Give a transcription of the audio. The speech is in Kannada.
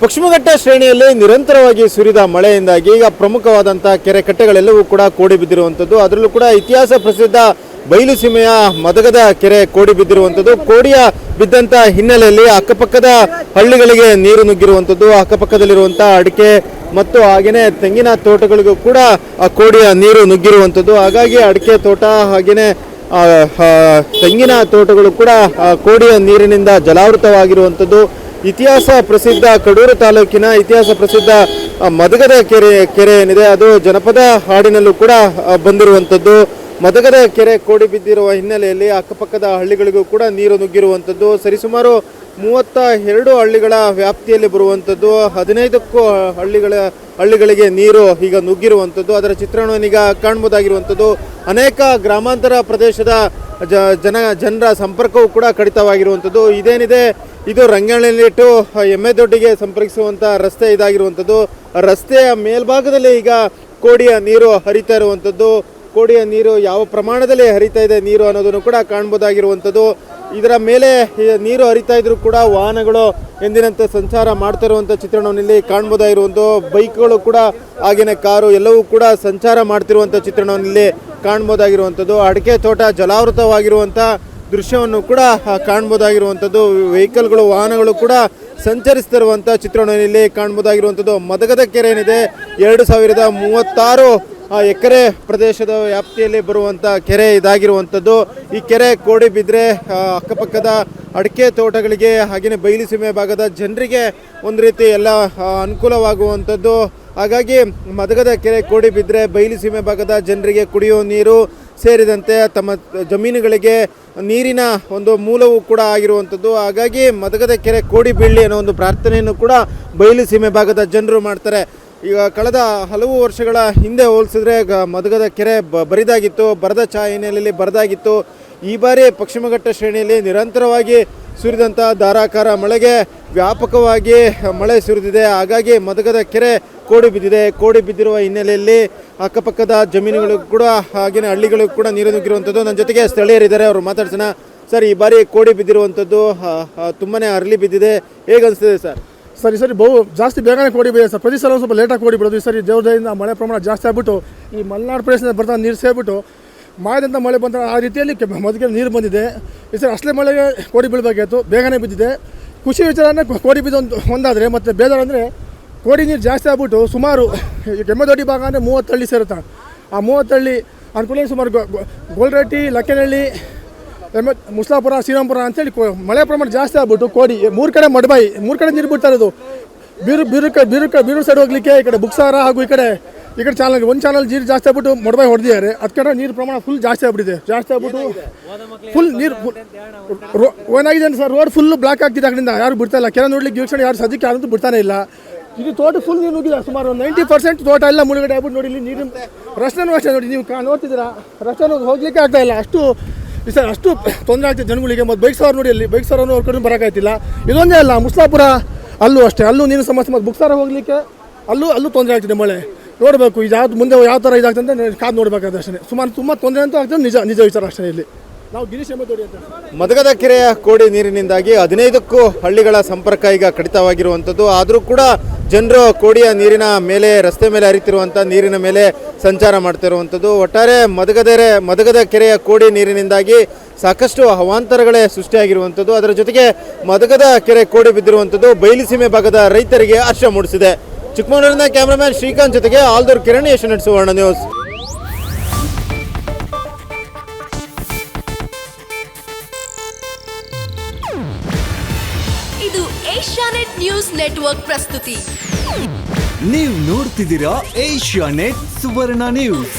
ಪಶ್ಚಿಮಘಟ್ಟ ಶ್ರೇಣಿಯಲ್ಲಿ ನಿರಂತರವಾಗಿ ಸುರಿದ ಮಳೆಯಿಂದಾಗಿ ಈಗ ಪ್ರಮುಖವಾದಂತಹ ಕೆರೆ ಕಟ್ಟೆಗಳೆಲ್ಲವೂ ಕೂಡ ಕೋಡಿ ಬಿದ್ದಿರುವಂಥದ್ದು ಅದರಲ್ಲೂ ಕೂಡ ಇತಿಹಾಸ ಪ್ರಸಿದ್ಧ ಬಯಲು ಸೀಮೆಯ ಮದಗದ ಕೆರೆ ಕೋಡಿ ಬಿದ್ದಿರುವಂಥದ್ದು ಕೋಡಿಯ ಬಿದ್ದಂತ ಹಿನ್ನೆಲೆಯಲ್ಲಿ ಅಕ್ಕಪಕ್ಕದ ಹಳ್ಳಿಗಳಿಗೆ ನೀರು ನುಗ್ಗಿರುವಂಥದ್ದು. ಅಕ್ಕಪಕ್ಕದಲ್ಲಿರುವಂತಹ ಅಡಿಕೆ ಮತ್ತು ಹಾಗೆಯೇ ತೆಂಗಿನ ತೋಟಗಳಿಗೂ ಕೂಡ ಆ ಕೋಡಿಯ ನೀರು ನುಗ್ಗಿರುವಂಥದ್ದು. ಹಾಗಾಗಿ ಅಡಿಕೆ ತೋಟ ಹಾಗೆಯೇ ತೆಂಗಿನ ತೋಟಗಳು ಕೂಡ ಕೋಡಿಯ ನೀರಿನಿಂದ ಜಲಾವೃತವಾಗಿರುವಂಥದ್ದು. ಇತಿಹಾಸ ಪ್ರಸಿದ್ಧ ಕಡೂರು ತಾಲೂಕಿನ ಇತಿಹಾಸ ಪ್ರಸಿದ್ಧ ಮದಗದ ಕೆರೆ ಕೆರೆ ಏನಿದೆ, ಅದು ಜನಪದ ಹಾಡಿನಲ್ಲೂ ಕೂಡ ಬಂದಿರುವಂಥದ್ದು. ಮದಗದ ಕೆರೆ ಕೋಡಿ ಬಿದ್ದಿರುವ ಹಿನ್ನೆಲೆಯಲ್ಲಿ ಅಕ್ಕಪಕ್ಕದ ಹಳ್ಳಿಗಳಿಗೂ ಕೂಡ ನೀರು ನುಗ್ಗಿರುವಂಥದ್ದು. ಸರಿಸುಮಾರು ಮೂವತ್ತ ಎರಡು ಹಳ್ಳಿಗಳ ವ್ಯಾಪ್ತಿಯಲ್ಲಿ ಬರುವಂಥದ್ದು. ಹದಿನೈದಕ್ಕೂ ಹಳ್ಳಿಗಳ, ಹಳ್ಳಿಗಳಿಗೆ ನೀರು ಈಗ ನುಗ್ಗಿರುವಂಥದ್ದು. ಅದರ ಚಿತ್ರಣವನ್ನು ಈಗ ಕಾಣ್ಬೋದಾಗಿರುವಂಥದ್ದು. ಅನೇಕ ಗ್ರಾಮಾಂತರ ಪ್ರದೇಶದ ಜನ, ಜನರ ಸಂಪರ್ಕವೂ ಕೂಡ ಕಡಿತವಾಗಿರುವಂಥದ್ದು. ಇದೇನಿದೆ ಇದು ರಂಗಳಲ್ಲಿಟ್ಟು ಎಮ್ಮೆ ದೊಡ್ಡಿಗೆ ಸಂಪರ್ಕಿಸುವಂಥ ರಸ್ತೆ ಇದಾಗಿರುವಂಥದ್ದು. ರಸ್ತೆಯ ಮೇಲ್ಭಾಗದಲ್ಲಿ ಈಗ ಕೋಡಿಯ ನೀರು ಹರಿತಾ ಇರುವಂಥದ್ದು. ಕೋಡಿಯ ನೀರು ಯಾವ ಪ್ರಮಾಣದಲ್ಲಿ ಹರಿತಾ ಇದೆ ನೀರು ಅನ್ನೋದನ್ನು ಕೂಡ ಕಾಣ್ಬೋದಾಗಿರುವಂಥದ್ದು. ಇದರ ಮೇಲೆ ನೀರು ಹರಿತಾ ಇದ್ರೂ ಕೂಡ ವಾಹನಗಳು ಎಂದಿನಂತೆ ಸಂಚಾರ ಮಾಡ್ತಾ ಇರುವಂಥ ಚಿತ್ರಣವನ್ನು ಇಲ್ಲಿ ಕಾಣ್ಬೋದಾಗಿರುವಂಥ ಬೈಕ್ಗಳು ಕೂಡ ಹಾಗೆಯೇ ಕಾರು ಎಲ್ಲವೂ ಕೂಡ ಸಂಚಾರ ಮಾಡ್ತಿರುವಂಥ ಚಿತ್ರಣವನ್ನು ಇಲ್ಲಿ ಕಾಣ್ಬೋದಾಗಿರುವಂಥದ್ದು. ಅಡಿಕೆ ತೋಟ ಜಲಾವೃತವಾಗಿರುವಂಥ ದೃಶ್ಯವನ್ನು ಕೂಡ ಕಾಣ್ಬೋದಾಗಿರುವಂಥದ್ದು. ವೆಹಿಕಲ್ಗಳು, ವಾಹನಗಳು ಕೂಡ ಸಂಚರಿಸ್ತಿರುವಂಥ ಚಿತ್ರಣವನ್ನು ಇಲ್ಲಿ ಕಾಣ್ಬೋದಾಗಿರುವಂಥದ್ದು. ಮದಗದ ಕೆರೆ ಏನಿದೆ ಎರಡು ಸಾವಿರದ ಮೂವತ್ತಾರು ಎಕರೆ ಪ್ರದೇಶದ ವ್ಯಾಪ್ತಿಯಲ್ಲಿ ಬರುವಂಥ ಕೆರೆ ಇದಾಗಿರುವಂಥದ್ದು. ಈ ಕೆರೆ ಕೋಡಿ ಬಿದ್ದರೆ ಅಕ್ಕಪಕ್ಕದ ಅಡಿಕೆ ತೋಟಗಳಿಗೆ, ಹಾಗೆಯೇ ಬಯಲುಸೀಮೆ ಭಾಗದ ಜನರಿಗೆ ಒಂದು ರೀತಿ ಎಲ್ಲ ಅನುಕೂಲವಾಗುವಂಥದ್ದು. ಹಾಗಾಗಿ ಮದಗದ ಕೆರೆ ಕೋಡಿ ಬಿದ್ದರೆ ಬಯಲುಸೀಮೆ ಭಾಗದ ಜನರಿಗೆ ಕುಡಿಯುವ ನೀರು ಸೇರಿದಂತೆ ತಮ್ಮ ಜಮೀನುಗಳಿಗೆ ನೀರಿನ ಒಂದು ಮೂಲವೂ ಕೂಡ ಆಗಿರುವಂಥದ್ದು. ಹಾಗಾಗಿ ಮದಗದ ಕೆರೆ ಕೋಡಿ ಬೀಳಲಿ ಅನ್ನೋ ಒಂದು ಪ್ರಾರ್ಥನೆಯನ್ನು ಕೂಡ ಬಯಲು ಸೀಮೆ ಭಾಗದ ಜನರು ಮಾಡ್ತಾರೆ. ಈಗ ಕಳೆದ ಹಲವು ವರ್ಷಗಳ ಹಿಂದೆ ಹೋಲಿಸಿದ್ರೆ ಮದಗದ ಕೆರೆ ಬ ಬರಿದಾಗಿತ್ತು, ಬರದ ಛಾಯೆಯಲ್ಲಿ ಬರದಾಗಿತ್ತು. ಈ ಬಾರಿ ಪಶ್ಚಿಮಘಟ್ಟ ಶ್ರೇಣಿಯಲ್ಲಿ ನಿರಂತರವಾಗಿ ಸುರಿದಂಥ ಧಾರಾಕಾರ ಮಳೆಗೆ ವ್ಯಾಪಕವಾಗಿ ಮಳೆ ಸುರಿದಿದೆ. ಹಾಗಾಗಿ ಮದಗದ ಕೆರೆ ಕೋಡಿ ಬಿದ್ದಿದೆ. ಕೋಡಿ ಬಿದ್ದಿರುವ ಹಿನ್ನೆಲೆಯಲ್ಲಿ ಅಕ್ಕಪಕ್ಕದ ಜಮೀನುಗಳು ಕೂಡ ಹಾಗೆಯೇ ಹಳ್ಳಿಗಳಿಗೂ ಕೂಡ ನೀರು ನುಗ್ಗಿರುವಂಥದ್ದು ನನ್ನ ಜೊತೆಗೆ ಸ್ಥಳೀಯರಿದ್ದಾರೆ. ಅವರು ಮಾತಾಡ್ಸೋಣ. ಸರ್, ಈ ಬಾರಿ ಕೋಡಿ ಬಿದ್ದಿರುವಂಥದ್ದು ತುಂಬಾ ಅರಳಿ ಬಿದ್ದಿದೆ. ಹೇಗೆ ಸರ್? ಸರಿ ಸರಿ, ಬಹು ಜಾಸ್ತಿ ಬೇಗನೆ ಕೋಡಿ ಬಿದ್ದಿದೆ ಸರ್. ಪ್ರತಿ ಸಲ ಸ್ವಲ್ಪ ಲೇಟಾಗಿ ಕೋಡಿ ಬಿಡೋದು. ಈ ಸರಿ ದೇವ್ರದಿಂದ ಮಳೆ ಪ್ರಮಾಣ ಜಾಸ್ತಿ ಆಗ್ಬಿಟ್ಟು ಈ ಮಲೆನಾಡು ಪ್ರದೇಶದಿಂದ ಬರ್ತಾ ನೀರು ಸೇರಿಬಿಟ್ಟು ಮಾಯದಂಥ ಮಳೆ ಬಂದ ಆ ರೀತಿಯಲ್ಲಿ ಮೊದಲಿಗೆ ನೀರು ಬಂದಿದೆ. ಈ ಸರಿ ಅಷ್ಟೇ ಮಳೆಗೆ ಕೋಡಿ ಬೀಳಬೇಕಾಗಿತ್ತು ಬೇಗನೆ ಬಿದ್ದಿದೆ. ಖುಷಿ ವಿಚಾರನೇ ಕೋಡಿ ಬಿದ್ದು ಒಂದು ಒಂದಾದರೆ ಮತ್ತು ಬೇಜಾರು ಅಂದರೆ ಕೋಡಿ ನೀರು ಜಾಸ್ತಿ ಆಗ್ಬಿಟ್ಟು ಸುಮಾರು ಕೆಮ್ಮದೊಡ್ಡಿ ಭಾಗ ಅಂದರೆ ಮೂವತ್ತು ಹಳ್ಳಿ ಸೇರುತ್ತೆ. ಆ ಮೂವತ್ತು ಹಳ್ಳಿ ಅನುಕೂಲ ಸುಮಾರು ಗೋಲ್ರಟ್ಟಿ ಲಕ್ಕನಹಳ್ಳಿ ಮುಸ್ಲಾಪುರ ಶ್ರೀರಾಮಪುರ ಅಂತೇಳಿ ಮಳೆ ಪ್ರಮಾಣ ಜಾಸ್ತಿ ಆಗ್ಬಿಟ್ಟು ಕೋಡಿ ಮೂರು ಕಡೆ ಮಡ್ಬಾಯಿ, ಮೂರು ಕಡೆ ನೀರು ಬಿಡ್ತಾ ಇರೋದು. ಬೀರು ಬೀರು ಕ ಬೀರು ಕ ಬೀರು ಸೈಡ್ ಹೋಗ್ಲಿಕ್ಕೆ ಈ ಕಡೆ ಬುಕ್ಸಾರ ಹಾಗೂ ಈ ಕಡೆ ಈ ಕಡೆ ಚಾನಲ್ ಒಂದು ಚಾನಲ್ ನೀರು ಜಾಸ್ತಿ ಆಗ್ಬಿಟ್ಟು ಮೊಡಬೈ ಹೊಡೆದಿದ್ದಾರೆ. ಅದಕ್ಕೆ ನೀರು ಪ್ರಮಾಣ ಫುಲ್ ಜಾಸ್ತಿ ಆಗ್ಬಿಟ್ಟಿದೆ. ಜಾಸ್ತಿ ಆಗ್ಬಿಟ್ಟು ಫುಲ್ ನೀರು ಏನಾಗಿದೆ ಸರ್ ರೋಡ್ ಫುಲ್ ಬ್ಲಾಕ್ ಆಗ್ತಿದೆ ಅದರಿಂದ. ಯಾರು ಬಿಡ್ತಾ ಇಲ್ಲ. ಕೆರೆ ನೋಡ್ಲಿಕ್ಕೆ ವೀಕ್ಷಣೆ ಯಾರು ಸದ್ಯಕ್ಕೆ ಯಾರಂತೂ ಬಿಡ್ತಾನೆ ಇಲ್ಲ. ಇದು ತೋಟ ಫುಲ್ ನೀರು ನುಗ್ಗಿದೆ ಸುಮಾರು ಒಂದು ನೈಂಟಿ ಪರ್ಸೆಂಟ್ ತೋಟ ಎಲ್ಲ ಮುಳುಗಡೆ ಆಗ್ಬಿಟ್ಟು ನೋಡಿ, ಇಲ್ಲಿ ನೀರಿನ ರಸ್ತೆನೂ ಅಷ್ಟೇ ನೋಡಿ. ನೀವು ನೋಡ್ತಿದ್ದೀರಾ? ರಸ್ತೆನೂ ಹೋಗ್ಲಿಕ್ಕೆ ಆಗ್ತಾ ಇಲ್ಲ. ಅಷ್ಟು ಸರ್, ಅಷ್ಟು ತೊಂದರೆ ಆಗ್ತಿದೆ ಜನಗಳಿಗೆ. ಮತ್ತು ಬೈಕ್ ಸವಾರ ನೋಡಿ ಅಲ್ಲಿ. ಬೈಕ್ ಸವಾರನು ಅವ್ರ ಕಡೆ ಬರೋಕ್ಕಾಯ್ತಿಲ್ಲ ಇದೊಂದೇ ಅಲ್ಲ, ಮುಸ್ಲಾಪುರ ಅಲ್ಲೂ ಅಷ್ಟೇ. ಅಲ್ಲೂ ನೀರು ಸಮಸ್ಯೆ, ಮತ್ತು ಬುಕ್ಸಾರ ಹೋಗ್ಲಿಕ್ಕೆ ಅಲ್ಲೂ ಅಲ್ಲೂ ತೊಂದರೆ ಆಗ್ತಿದೆ ಮಳೆ. ನೋಡಬೇಕು, ಇದು ಮುಂದೆ ಯಾವ ಥರ ಇದಾಗ್ತದೆ ಅಂತ ಕಾದು ನೋಡಬೇಕಾದ್ರೆ ಅಷ್ಟೇ ಸುಮಾರು ತುಂಬ ತೊಂದರೆ ಅಂತೂ ಆಗ್ತದೆ, ನಿಜ ನಿಜ ವಿಚಾರ ಅಷ್ಟೇ ಇಲ್ಲಿ. ನಾವು ಗಿರೀಶ್ ಎಂಬುದೋಡಿ ಅಂತ ಮದಗದ ಕೆರೆಯ ಕೋಡಿ ನೀರಿನಿಂದಾಗಿ ಹದಿನೈದಕ್ಕೂ ಹಳ್ಳಿಗಳ ಸಂಪರ್ಕ ಈಗ ಕಡಿತವಾಗಿರುವಂಥದ್ದು. ಆದರೂ ಕೂಡ ಜನರು ಕೋಡಿಯ ನೀರಿನ ಮೇಲೆ, ರಸ್ತೆ ಮೇಲೆ ಹರಿತಿರುವಂಥ ನೀರಿನ ಮೇಲೆ ಸಂಚಾರ ಮಾಡ್ತಿರುವಂಥದ್ದು. ಒಟ್ಟಾರೆ ಮದಗದರೆ, ಮದಗದ ಕೆರೆಯ ಕೋಡಿ ನೀರಿನಿಂದಾಗಿ ಸಾಕಷ್ಟು ಅವಾಂತರಗಳೇ ಸೃಷ್ಟಿಯಾಗಿರುವಂಥದ್ದು. ಅದರ ಜೊತೆಗೆ ಮದಗದ ಕೆರೆ ಕೋಡಿ ಬಿದ್ದಿರುವಂಥದ್ದು ಬಯಲುಸೀಮೆ ಭಾಗದ ರೈತರಿಗೆ ಹರ್ಷ ಮೂಡಿಸಿದೆ. ಚಿಕ್ಕಮಗಳೂರಿನ ಕ್ಯಾಮರಾಮ್ಯಾನ್ ಶ್ರೀಕಾಂತ್ ಜೊತೆಗೆ ಆಲ್ದೂರ್ ಕಿರಣ್ ಯಶನಟ್ ಸುವರ್ಣ ನ್ಯೂಸ್. ಇದು ಏಷ್ಯಾನೆಟ್ ನ್ಯೂಸ್ ನೆಟ್ವರ್ಕ್ ಪ್ರಸ್ತುತಿ. ನೀವು ನೋಡ್ತಿದ್ದೀರಾ ಏಷ್ಯಾ ನೆಟ್ ಸುವರ್ಣ ನ್ಯೂಸ್.